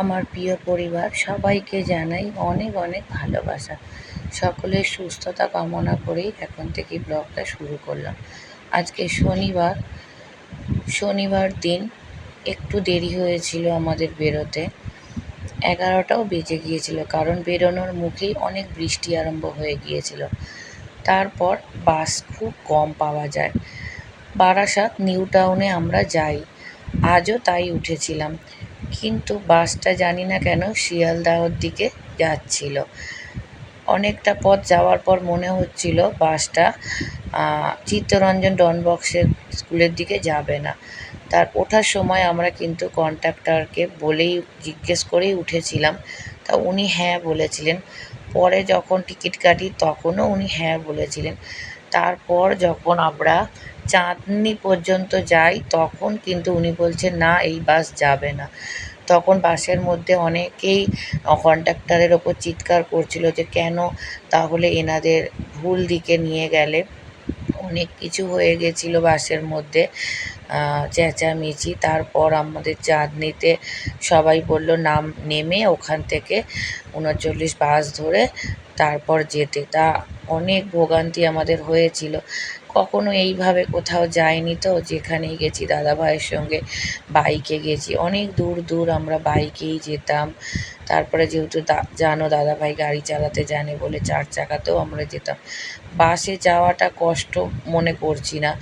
আমার প্রিয় পরিবার, সবাইকে জানাই অনেক অনেক ভালোবাসা। সকলের সুস্থতা কামনা করেই এখন থেকে ব্লগটা শুরু করলাম। আজকে শনিবার শনিবার দিন একটু দেরি হয়েছিল আমাদের বেরোতে। এগারোটাও বেজে গিয়েছিল, কারণ বেরোনোর মুখেই অনেক বৃষ্টি আরম্ভ হয়ে গিয়েছিল। তারপর বাস খুব কম পাওয়া যায়। বারাসাত, নিউ টাউনে আমরা যাই। আজও তাই উঠেছিলাম। কিন্তু বাসটা জানি না কেন শিয়ালদাহর দিকে যাচ্ছিল। অনেকটা পথ যাওয়ার পর মনে হচ্ছিল বাসটা চিত্তরঞ্জন ডনবক্সের স্কুলের দিকে যাবে না। তার ওঠার সময় আমরা কিন্তু কন্ট্রাক্টরকে বলেই জিজ্ঞেস করেই উঠেছিলাম, তা উনি হ্যাঁ বলেছিলেন। পরে যখন টিকিট কাটি তখনও উনি হ্যাঁ বলেছিলেন। তারপর যখন আমরা চাঁদনি পর্যন্ত যাই, তখন কিন্তু উনি বলছেন, না, এই বাস যাবে না। তখন বাসের মধ্যে অনেকেই কন্ডাক্টরের ওপর চিৎকার করছিল যে, কেন? তাহলে এনাদের ভুল দিকে নিয়ে গেলে। অনেক কিছু হয়ে গেছিল বাসের মধ্যে চেঁচামেচি। তারপর আমাদের চাঁদনিতে সবাই বলল, নাম, নেমে ওখান থেকে উনচল্লিশ বাস ধরে তারপর যেতে। তা অনেক ভোগান্তি আমাদের হয়েছিল। কখনো এইভাবে কোথাও যাইনি তো, যেখানেই গেছি দাদা ভাইয়ের সঙ্গে বাইকে গেছি। অনেক দূর দূর আমরা বাইকেই যেতাম। তারপরে যেহেতু জানো দাদা ভাই গাড়ি চালাতে জানে বলে চার চাকাতেও আমরা যেতাম। বাসে যাওয়াটা কষ্ট মনে করছি না।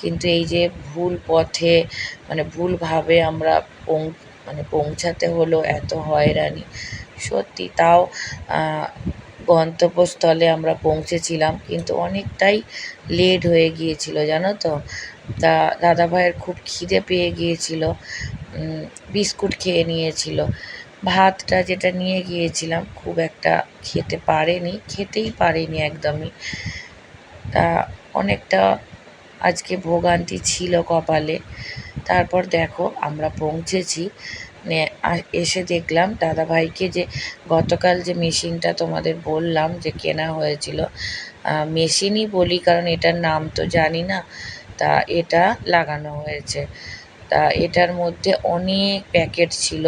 কিন্তু এই যে ভুল পথে মানে ভুলভাবে আমরা মানে পৌঁছাতে হলো, এত হয়রানি। সত্যি তাও গন্তব্যস্থলে আমরা পৌঁছেছিলাম, কিন্তু অনেকটাই লেট হয়ে গিয়েছিল, জানো তো? তা দাদা ভাইয়ের খুব খিদে পেয়ে গিয়েছিল বিস্কুট খেয়ে নিয়েছিল। ভাতটা যেটা নিয়ে গিয়েছিলাম খুব একটা খেতে পারেনি, খেতেই পারেনি একদমই। তা অনেকটা আজকে ভোগান্তি ছিল কপালে। তারপর দেখো আমরা পৌঁছেছি। এসে দেখলাম দাদাভাইকে যে গতকাল যে মেশিনটা তোমাদের বললাম যে কেনা হয়েছিল মেশিনই বলি কারণ এটার নাম তো জানি না, তা এটা লাগানো হয়েছে। তা এটার মধ্যে অনেক প্যাকেট ছিল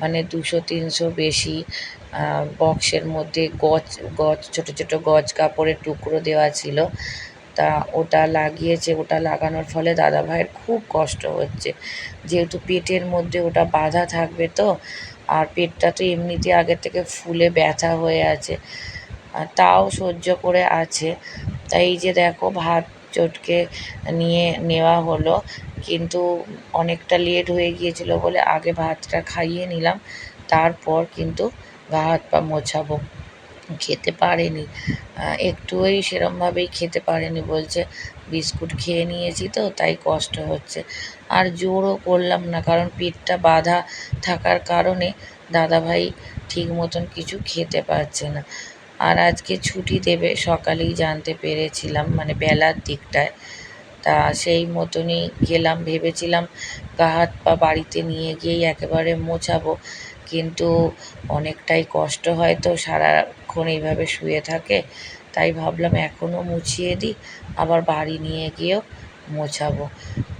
মানে দুশো, তিনশো বেশি বক্সের মধ্যে গজ গজ ছোটো ছোটো গজ কাপড়ের টুকরো দেওয়া ছিল। তা ওটা লাগিয়েছে, ওটা লাগানোর ফলে দাদাভাইয়ের খুব কষ্ট হচ্ছে। যেহেতু পেটের মধ্যে ওটা বাঁধা থাকবে তো, আর পেটটা তো এমনিতে আগের থেকে ফুলে ব্যথা হয়ে আছে তাও সহ্য করে আছে। তাই এই যে দেখো, ভাত চটকে নিয়ে নেওয়া হলো, কিন্তু অনেকটা লেট হয়ে গিয়েছিল বলে আগে ভাতটা খাইয়ে নিলাম, তারপর কিন্তু গা হাত পা মোছাবো। খেতে পারেনি। একটুই সেরমভাবেই খেতে পারেনি বলছে। বিস্কুট খেয়ে নিয়েছি তো, তাই কষ্ট হচ্ছে। আর জোরও করলাম না, কারণ পেটটা বাঁধা থাকার কারণে দাদাভাই ঠিক মতন কিছু খেতে পারছে না। আর আজকে ছুটি দেবে, সকালেই জানতে পেরেছিলাম মানে বেলার দিকটায়। তা সেই মতনই গেলাম, ভেবেছিলাম গা হাত পা বাড়িতে নিয়ে গিয়েই একেবারে মোছাবো, কিন্তু অনেকটাই কষ্ট হয় তো সারাক্ষণ এইভাবে শুয়ে থাকে, তাই ভাবলাম এখনও মুছিয়ে দিই, আবার বাড়ি নিয়ে গিয়েও মোছাবো।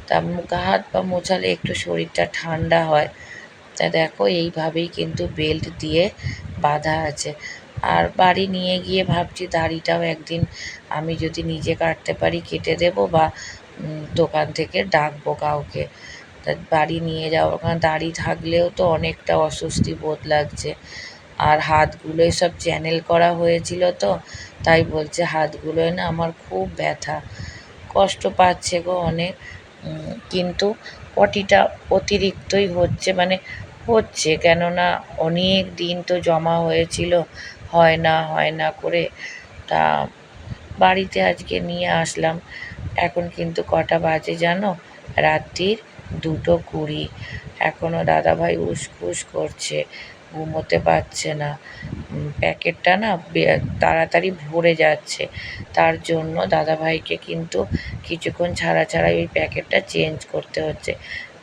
তা গা হাত পা মোছালে একটু শরীরটা ঠান্ডা হয়। তা দেখো, এইভাবেই কিন্তু বেল্ট দিয়ে বাঁধা আছে। আর বাড়ি নিয়ে গিয়ে ভাবছি দাড়িটাও একদিন আমি যদি নিজে কাটতে পারি, কেটে দেবো বা দোকান থেকে ডাকবো কাউকে। তা বাড়ি নিয়ে যাওয়া, কারণ দাড়ি থাকলেও তো অনেকটা অস্বস্তি বোধ লাগছে। আর হাতগুলোয় সব চ্যানেল করা হয়েছিল তো, তাই বলছে হাতগুলোয় না আমার খুব ব্যথা। কষ্ট পাচ্ছে গো অনেক কিন্তু পটিটা অতিরিক্তই হচ্ছে মানে হচ্ছে কেননা অনেক দিন তো জমা হয়েছিল, হয় না হয় না করে। তা বাড়িতে আজকে নিয়ে আসলাম, এখন কিন্তু কটা বাজে জানো? রাত্রির দুটো কুড়ি। এখনও দাদাভাই উসখুস করছে। ঘুমোতে পারছে না। প্যাকেটটা না তাড়াতাড়ি ভরে যাচ্ছে। তার জন্য দাদাভাইকে কিন্তু কিছুক্ষণ ছাড়া ছাড়াই ওই প্যাকেটটা চেঞ্জ করতে হচ্ছে।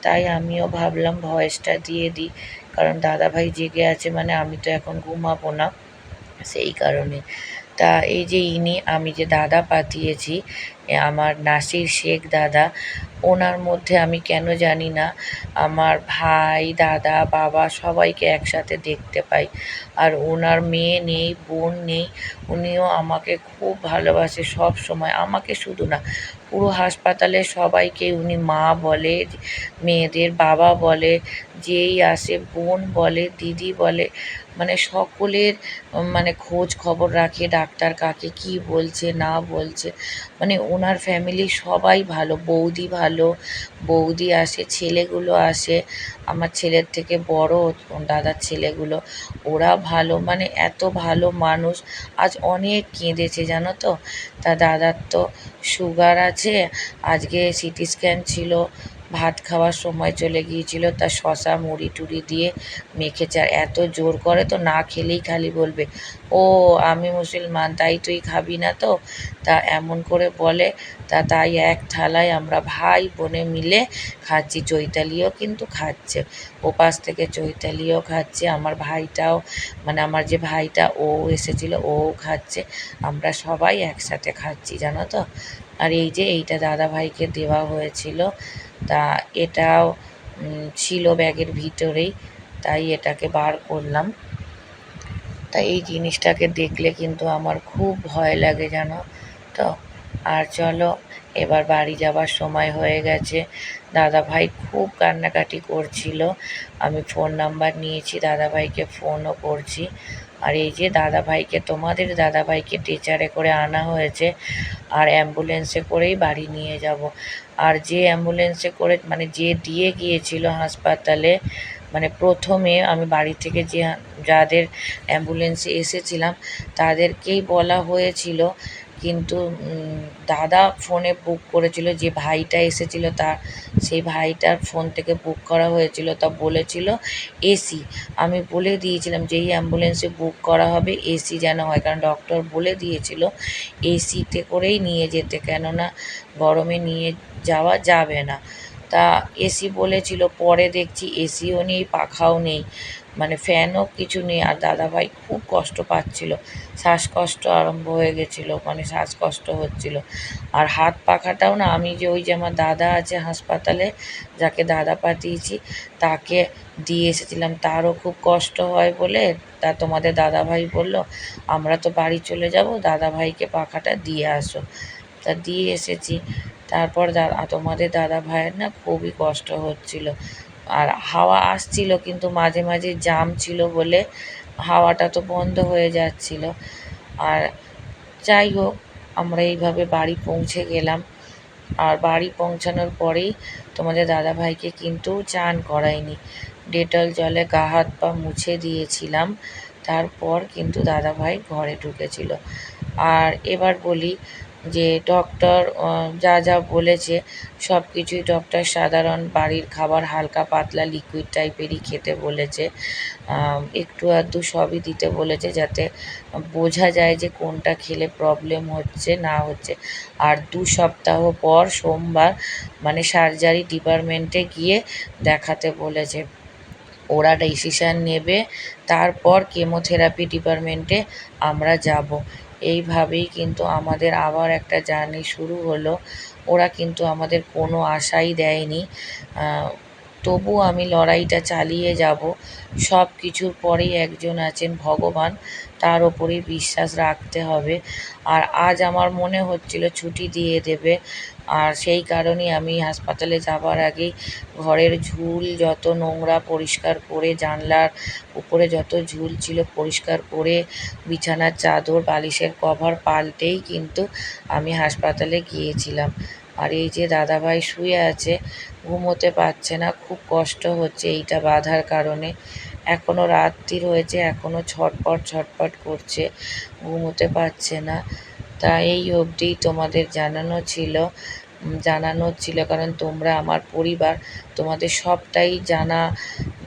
তাই আমিও ভাবলাম ভয়েসটা দিয়ে দিই। কারণ দাদাভাই জেগে আছে মানে আমি তো এখন ঘুমাবো না। সেই কারণে। তা এই যে ইনি, আমি যে দাদা পাঠিয়েছি, এ আমার নাসির শেখ দাদা, ওনার মধ্যে আমি কেন জানি না, আমার ভাই, দাদা, বাবা সবাইকে একসাথে দেখতে পাই। আর ওনার মেয়ে নেই, বোন নেই, উনিও আমাকে খুব ভালোবাসে সব সময়, আমাকে শুধু না, পুরো হাসপাতালে সবাইকে উনি মা বলে, মেয়েদের বাবা বলে, যেই আসে বোন বলে, দিদি বলে মানে সকলের মানে খোঁজ খবর রাখে ডাক্তার কাকে কী বলছে, না বলছে। মানে ওনার ফ্যামিলির সবাই ভালো, বৌদি ভালো, বৌদি আসে, ছেলেগুলো আসে। আমার ছেলের থেকে বড় দাদার ছেলেগুলো, ওরা ভালো মানে এত ভালো মানুষ। আজ অনেক কেঁদেছে, জানো তো? তা দাদার তো সুগার আছে, আজকে সিটি স্ক্যান ছিল। ভাত খাওয়ার সময় চলে গিয়েছিল, তা শশা মুড়ি টুড়ি দিয়ে মেখেছে। আর এত জোর করে তো না খেলেই খালি বলবে, ও, আমি মুসলমান, তাই তুই খাবি না তো? তা এমন করে বলে, তা তাই এক থালায় আমরা ভাই বোনে মিলে খাচ্ছি, চৈতালিও কিন্তু খাচ্ছে, ওপাশ থেকে চৈতালিও খাচ্ছে, আমার ভাইটাও মানে আমার যে ভাইটা, ও এসেছিল ওও খাচ্ছে, আমরা সবাই একসাথে খাচ্ছি, জানো তো? আর এই যে এইটা দাদা ভাইকে দেওয়া হয়েছিল, তা এটাও ছিল ব্যাগের ভিতরেই, তাই এটাকে বার করলাম। তা এই জিনিসটাকে দেখলে কিন্তু আমার খুব ভয় লাগে জানো তো। আর চলো, এবার বাড়ি যাবার সময় হয়ে গেছে। দাদা ভাই খুব কান্নাকাটি করছিল। আমি ফোন নাম্বার নিয়েছি দাদা ভাইকে ফোনও করছি। আর এই যে দাদাভাইকে, তোমাদের দাদাভাইকে টিচারে করে আনা হয়েছে, আর অ্যাম্বুলেন্সে করেই বাড়ি নিয়ে যাব। আর যে অ্যাম্বুলেন্সে করে মানে যে দিয়ে গিয়েছিল হাসপাতালে মানে প্রথমে আমি বাড়ি থেকে যে, যাদের অ্যাম্বুলেন্সে এসেছিলাম, তাদেরকেই বলা হয়েছিল কিন্তু দাদা ফোনে বুক করেছিল, যে ভাইটা এসেছিল তার, সেই ভাইটার ফোন থেকে বুক করা হয়েছিল, তা বলেছিল এসি আমি বলে দিয়েছিলাম যেই অ্যাম্বুলেন্সে বুক করা হবে এসি যেন হয়, কারণ ডক্টর বলে দিয়েছিল এসিতে করেই নিয়ে যেতে, কেননা গরমে নিয়ে যাওয়া যাবে না। তা এসি বলেছিল, পরে দেখছি এসিও নেই, পাখাও নেই। মানে ফ্যানও কিছু নেই, আর দাদাভাই খুব কষ্ট পাচ্ছিল। শ্বাসকষ্ট আরম্ভ হয়ে গেছিল মানে শ্বাসকষ্ট হচ্ছিল। আর হাত পাখাটাও না, আমি যে ওই যে আমার দাদা আছে হাসপাতালে, যাকে দাদা পাঠিয়েছি, তাকে দিয়ে এসেছিলাম। তারও খুব কষ্ট হয় বলে তা তোমাদের দাদাভাই বলল, আমরা তো বাড়ি চলে যাব, দাদাভাইকে পাখাটা দিয়ে আসো। তা দিয়ে এসেছি। তারপর দাদা তোমাদের দাদা ভাইয়ের না খুবই কষ্ট হচ্ছিল। আর হাওয়া আসছিল কিন্তু মাঝে মাঝে জাম ছিল বলে হাওয়াটা তো বন্ধ হয়ে যাচ্ছিল। আর যাই হোক, আমরা এইভাবে বাড়ি পৌঁছে গেলাম। আর বাড়ি পৌঁছানোর পরেই তোমাদের দাদাভাইকে কিন্তু চান করাইনি। ডেটল জলে গা হাত পা মুছে দিয়েছিলাম, তারপর কিন্তু দাদাভাই ঘরে ঢুকেছিল। আর এবার বলি যে ডক্টর যা যা বলেছে সব কিছুই ডক্টর সাধারণ বাড়ির খাবার হালকা পাতলা লিকুইড টাইপেরই খেতে বলেছে। একটু আধটু সবই দিতে বলেছে যাতে বোঝা যায় যে কোনটা খেলে প্রবলেম হচ্ছে, না হচ্ছে। আর দু সপ্তাহ পর সোমবার মানে সার্জারি ডিপার্টমেন্টে গিয়ে দেখাতে বলেছে। ওরা ডিসিশান নেবে, তারপর কেমোথেরাপি ডিপার্টমেন্টে আমরা যাব। এইভাবেই কিন্তু আমাদের আবার একটা জার্নি শুরু হলো। ওরা কিন্তু আমাদের কোনো আশাই দেয়নি। তবু আমি লড়াইটা চালিয়ে যাব। সব কিছুর পরেই একজন আছেন ভগবান। তার ওপরেই বিশ্বাস রাখতে হবে। আর আজ আমার মনে হচ্ছিল ছুটি দিয়ে দেবে। আর সেই কারণেই আমি হাসপাতালে যাবার আগেই ঘরের ঝুল যত নোংরা পরিষ্কার করে, জানলার উপরে যত ঝুল ছিল পরিষ্কার করে, বিছানার চাদর, বালিশের কভার পাল্টেই কিন্তু আমি হাসপাতালে গিয়েছিলাম। আর এই যে দাদাভাই শুয়ে আছে, ঘুমোতে পারছে না, খুব কষ্ট হচ্ছে এইটা বাধার কারণে। এখনও রাত্রি হয়েছে এখনও ছটপট ছটপট করছে, ঘুমোতে পারছে না। তা এই অবধি তোমাদের জানানো ছিল জানানো ছিল, কারণ তোমরা আমার পরিবার, তোমাদের সবটাই জানা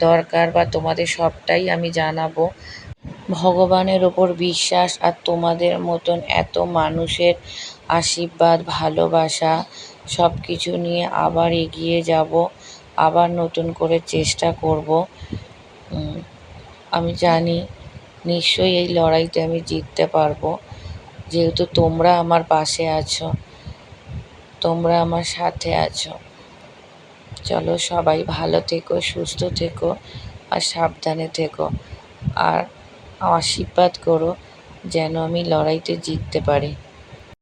দরকার বা তোমাদের সবটাই আমি জানাব। ভগবানের ওপর বিশ্বাস আর তোমাদের মতন এত মানুষের আশীর্বাদ, ভালোবাসা সব কিছু নিয়ে আবার এগিয়ে যাব, আবার নতুন করে চেষ্টা করব। আমি জানি নিশ্চয়ই এই লড়াইতে আমি জিততে পারব। যেহেতু তোমরা আমার পাশে আছো, তোমরা আমার সাথে আছো। চলো সবাই ভালো থেকো, সুস্থ থেকো আর সাবধানে থেকো। আর আশীর্বাদ করো যেন আমি লড়াইতে জিততে পারি।